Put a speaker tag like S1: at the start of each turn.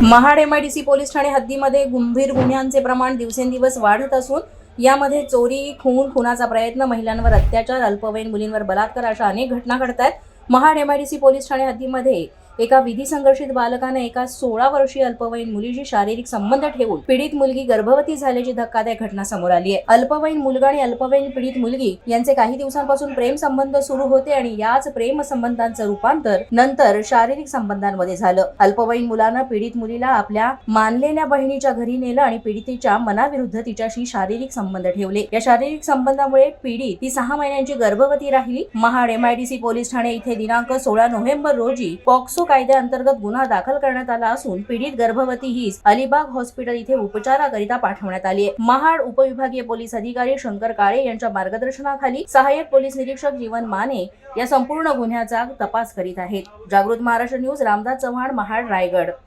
S1: Mahad MIDC police ठाणे हद्दीमध्ये गंभीर गुन्ह्यांचे प्रमाण दिवसेंदिवस वाढत असून यामध्ये चोरी खून खुनाचा प्रयत्न महिलांवर अत्याचार अल्पवयीन मुलींवर बलात्कार अशा अनेक घटना घडत आहेत महाड एमआयडीसी पोलीस ठाणे हद्दीमध्ये एका विधी संघर्षित बालकाने एका सोळा वर्षीय अल्पवयीन मुलीशी शारीरिक संबंध ठेवून पीडित मुलगी गर्भवती झाल्याची धक्कादायक घटना समोर आली आहे. अल्पवयीन मुलगा आणि अल्पवयीन पीडित मुलगी यांचे काही दिवसांपासून प्रेम संबंध सुरू होते आणि याच प्रेम संबंधांचं रूपांतर नंतर शारीरिक संबंधांमध्ये झालं. अल्पवयीन मुलानं पीडित मुलीला आपल्या मानलेल्या बहिणीच्या घरी नेलं आणि पीडितेच्या मनाविरुद्ध तिच्याशी शारीरिक संबंध ठेवले. या शारीरिक संबंधामुळे पीडित ती सहा महिन्यांची गर्भवती राहिली. महाड एमआयडीसी पोलीस ठाणे इथे दिनांक सोळा नोव्हेंबर रोजी पॉक्सो कायद्याअंतर्गत गुन्हा दाखल करण्यात आला असून पीडित गर्भवती ही अलिबाग हॉस्पिटल इथे उपचाराकरिता पाठवण्यात आली आहे. महाड उपविभागीय पोलीस अधिकारी शंकर काळे यांच्या मार्गदर्शनाखाली सहाय्यक पोलीस निरीक्षक जीवन माने या संपूर्ण गुन्ह्याचा तपास करीत आहेत. जागृत महाराष्ट्र न्यूज रामदास चव्हाण महाड रायगड.